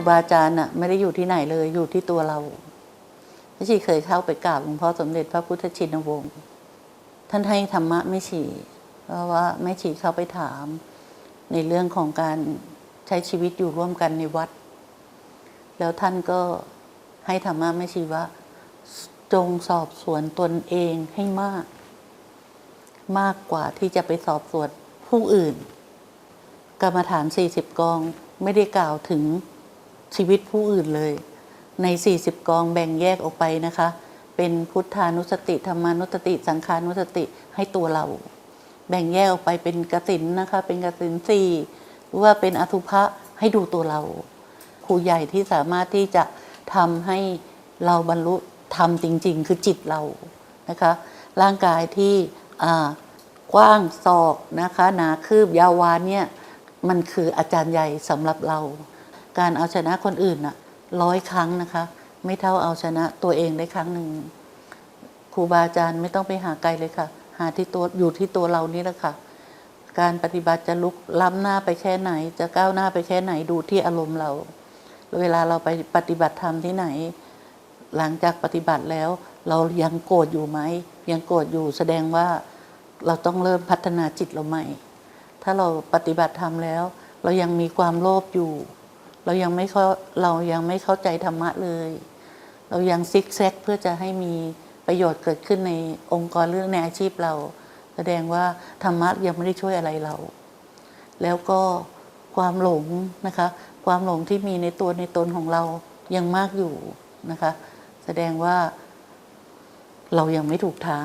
รูบาอาจารย์น่ะไม่ได้อยู่ที่ไหนเลยอยู่ที่ตัวเราแม่ชีเคยเข้าไปกราบหลวงพ่อสมเด็จพระพุทธชินวงศ์ท่านให้ธรรมะแม่ชีเพราะว่าแม่ชีเข้าไปถาม ในเรื่องของการใช้ชีวิตอยู่ร่วมกันในวัด แล้วท่านก็ให้ธรรมะแม่ชีว่า จงสอบสวนตนเองให้มาก มากกว่าที่จะไปสอบสวนผู้อื่น กรรมฐาน 40 กองไม่ได้กล่าวถึง ชีวิตผู้อื่นเลย ใน 40 กองแบ่งแยกออกไปนะคะ เป็นพุทธานุสติธรรมานุสติ สังขานุสติให้ตัวเรา แบ่งแยกออกไปเป็นกสินนะคะ เป็นกสินสี่หรือว่าเป็นอสุภะให้ดูตัวเราครูใหญ่ที่สามารถที่จะทำให้เราบรรลุธรรมจริง ๆ คือจิตเรานะคะ ร่างกายที่กว้างศอกนะคะหนาคืบยาววานเนี่ยมันคืออาจารย์ใหญ่สำหรับเรา การเอาชนะคนอื่นน่ะร้อยครั้งนะคะ ไม่เท่าเอาชนะตัวเองได้ครั้งหนึ่งครูบาอาจารย์ไม่ต้องไปหาไกลเลยค่ะ หาที่ตัวอยู่ที่ตัวเรานี่แหละค่ะ การปฏิบัติจะลุกล้ำหน้าไปแค่ไหน จะก้าวหน้าไปแค่ไหนดูที่อารมณ์เรา เวลาเราไปปฏิบัติธรรมที่ไหน หลังจากปฏิบัติแล้ว เรายังโกรธอยู่ไหมยังโกรธอยู่แสดงว่าเราต้องเริ่มพัฒนาจิตเราใหม่ ถ้าเราปฏิบัติธรรมแล้ว เรายังมีความโลภอยู่ เรายังไม่เข้าเรายังไม่เข้าใจธรรมะเลย เรายังซิกแซกเพื่อจะให้มีประโยชน์เกิดขึ้นในองค์กรเรื่องในอาชีพเรา แสดงว่าธรรมะยังไม่ได้ช่วยอะไรเรา แล้วก็ความหลงนะคะ ความหลงที่มีในตัวในตนของเรายังมากอยู่นะคะ แสดงว่าเรายังไม่ถูกทาง